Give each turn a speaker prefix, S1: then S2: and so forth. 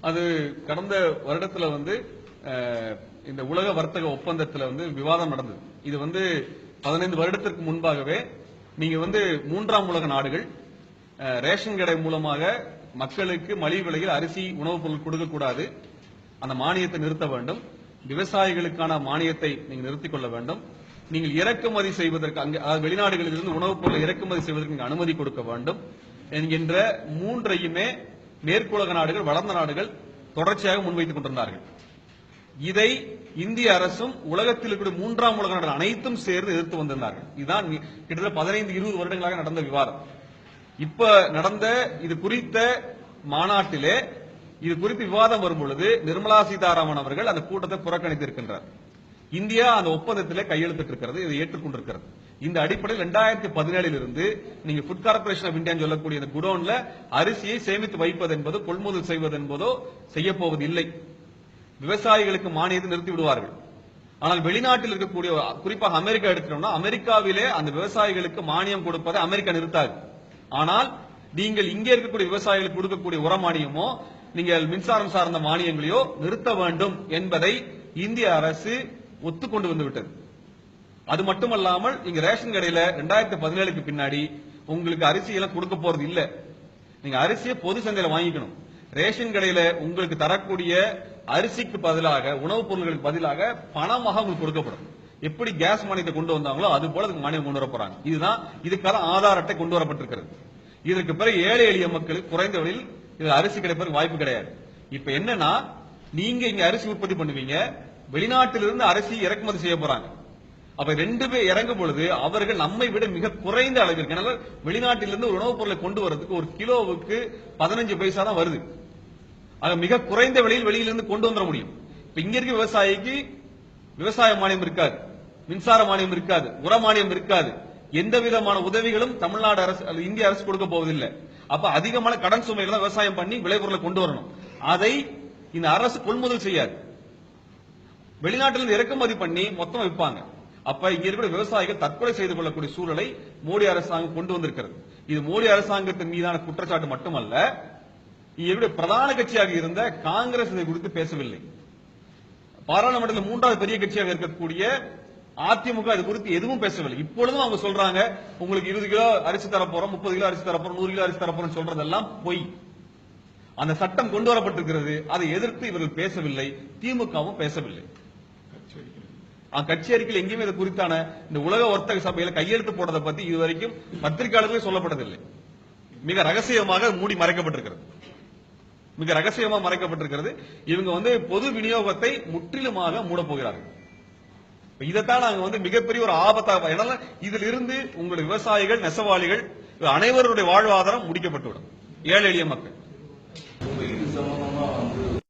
S1: அது
S2: கடந்த வருடத்துல வந்து இந்த உலக வர்த்தக ஒப்பந்தத்துல வந்து விவாதம் நடந்தது. இது வந்து பதினைந்து வருடத்திற்கு முன்பாகவே நீங்க வந்து மூன்றாம் உலக நாடுகள் அஹ், ரேஷன் கடை மூலமாக மக்களுக்கு மலிவு விலையில் அரிசி உணவுப் பொருள் கொடுக்க கூடாது. அந்த மானியத்தை நிறுத்த வேண்டும். விவசாயிகளுக்கான மானியத்தை நீங்க நிறுத்திக் கொள்ள வேண்டும். நீங்கள் இறக்குமதி செய்வதற்கு அங்க அதாவது வெளிநாடுகளில் இருந்து உணவுப் பொருளை இறக்குமதி செய்வதற்கு அனுமதி கொடுக்க வேண்டும் என்கின்ற மூன்றையுமே மேற்குலக நாடுகள் வளர்ந்த நாடுகள் தொடர்ச்சியாக முன்வைத்துக் கொண்டிருந்தார்கள். இதை இந்திய அரசும் உலகத்தில் இருக்கிற மூன்றாம் உலக நாடுகள் அனைத்தும் சேர்ந்து எதிர்த்து வந்திருந்தார்கள். இதுதான் கிட்டத்தட்ட பதினைந்து இருபது வருடங்களாக நடந்த விவாதம். இப்ப நடந்த இது குறித்த மாநாட்டிலே இது குறித்து விவாதம் வரும் பொழுது நிர்மலா சீதாராமன் அவர்கள் அந்த கூட்டத்தை புறக்கணித்திருக்கின்றார். இந்தியா அந்த ஒப்பந்தத்தில் கையெழுத்திட்டு இருக்கிறது இதை ஏற்றுக்கொண்டிருக்கிறது. இந்த அடிப்படையில் ரெண்டாயிரத்தி பதினேழில் இருந்து நீங்க ஃபுட் கார்பரேஷன் ஆஃப் இந்தியா சொல்லக்கூடிய இந்த குடோன்ல அரிசியை சேமித்து வைப்பது என்பதோ கொள்முதல் செய்வது என்பதோ செய்யப்போவது இல்லை விவசாயிகளுக்கு மானியத்தை நிறுத்தி விடுவார்கள். ஆனால் வெளிநாட்டில் இருக்கக்கூடிய குறிப்பாக அமெரிக்கா எடுத்துட்டோம்னா அமெரிக்காவிலே அந்த விவசாயிகளுக்கு மானியம் கொடுப்பதை அமெரிக்கா நிறுத்தாது. ஆனால் நீங்கள் இங்கே இருக்கக்கூடிய விவசாயிகளுக்கு கொடுக்கக்கூடிய உர மானியமோ நீங்கள் மின்சாரம் சார்ந்த மானியங்களையோ நிறுத்த வேண்டும் என்பதை இந்திய அரசு ஒத்துக்கொண்டு வந்து விட்டது. அது மட்டுமல்லாமல் இங்க ரேஷன் கடையில ரெண்டாயிரத்தி பதினேழுக்கு பின்னாடி உங்களுக்கு அரிசி எல்லாம் கொடுக்க போறது இல்ல. நீங்க அரிசியை பொது சந்தையில வாங்கிக்கணும். ரேஷன் கடையில உங்களுக்கு தரக்கூடிய அரிசிக்கு பதிலாக உணவுப் பொருட்களுக்கு பதிலாக பணமாக உங்களுக்கு கொடுக்கப்படும். எப்படி கேஸ் மானியத்தை கொண்டு வந்தாங்களோ அது போல அதுக்கு மானியம் கொண்டு வர போறாங்க இதுதான் இதுக்கான ஆதார் அட்டை கொண்டு வரப்பட்டிருக்கிறது. இதற்கு பிறகு ஏழை எளிய மக்களுக்கு குறைந்த விலையில் இது அரிசி கிடைப்பதற்கு வாய்ப்பு கிடையாது. இப்ப என்னன்னா நீங்க இங்க அரிசி உற்பத்தி பண்ணுவீங்க வெளிநாட்டிலிருந்து அரிசி இறக்குமதி செய்ய போறாங்க. அப்ப ரெண்டு பேர் இறங்கும் பொழுது அவர்கள் நம்மை விட மிக குறைந்த அளவிற்கு ஏன்னா வெளிநாட்டிலிருந்து ஒரு உணவுப் பொருளை கொண்டு வரதுக்கு ஒரு கிலோவுக்கு பதினஞ்சு பைசா தான் வருது. ஆக மிக குறைந்த விலையில் வெளியிலிருந்து கொண்டு வந்துட முடியும். இப்ப இங்க இருக்க விவசாயிக்கு விவசாய மானியம் இருக்காது மின்சார மானியம் இருக்காது உர மானியம் இருக்காது. எந்த விதமான உதவிகளும் தமிழ்நாடு அரசு இந்திய அரசு கொடுக்க போவதில்லை. அப்ப அதிகமான கடன் சுமைகளை தான் விவசாயம் பண்ணி விளைபொருளை கொண்டு வரணும். அதை இந்த அரசு கொள்முதல் செய்யாது. வெளிநாட்டிலிருந்து இறக்குமதி பண்ணி மொத்தம் விற்பாங்க. அப்ப இங்க இருக்கிற விவசாயிகள் தற்கொலை செய்து கொள்ளக்கூடிய சூழலை மோடி அரசாங்கம் கொண்டு வந்திருக்கிறது. இது மோடி அரசாங்கத்தின் மீதான குற்றச்சாட்டு மட்டுமல்ல இங்க பிரதான கட்சியாக இருந்த காங்கிரஸ் இதை குறித்து பேசவில்லை. பாராளுமன்றத்தில் மூன்றாவது பெரிய கட்சியாக இருக்கக்கூடிய அதிமுக இது குறித்து எதுவும் பேசவில்லை. இப்பொழுதும் அவங்க சொல்றாங்க உங்களுக்கு இருபது கிலோ அரிசி தரப்போறோம் முப்பது கிலோ அரிசி தரப்போறோம் நூறு கிலோ அரிசி தரப்போறோம் சொல்றதெல்லாம் பொய். அந்த சட்டம் கொண்டு வரப்பட்டிருக்கிறது. அதை எதிர்த்து இவர்கள் பேசவில்லை திமுகவும் பேசவில்லை. கட்சி அறிக்கையில் எங்கேயுமே இது குறித்தான இந்த உலக வர்த்தக சபையில கையெழுத்து போடுறதை பத்தி இதுவரைக்கும் பத்திரிகையாளர்களே சொல்லப்பட்டதில்லை. மிக ரகசியமாக மூடி மறைக்கப்பட்டிருக்கிறது. மிக ரகசியமா மறைக்கப்பட்டிருக்கிறது. இவங்க வந்து பொது விநியோகத்தை முற்றிலுமாக மூட போகிறார்கள் இதைத்தான் நாங்க வந்து மிகப்பெரிய ஒரு ஆபத்தாக ஏன்னா இதில் இருந்து உங்களுடைய விவசாயிகள் நெசவாளிகள் அனைவருடைய வாழ்வாதாரம் முடிக்கப்பட்டுவிடும். ஏழை எளிய மக்கள்.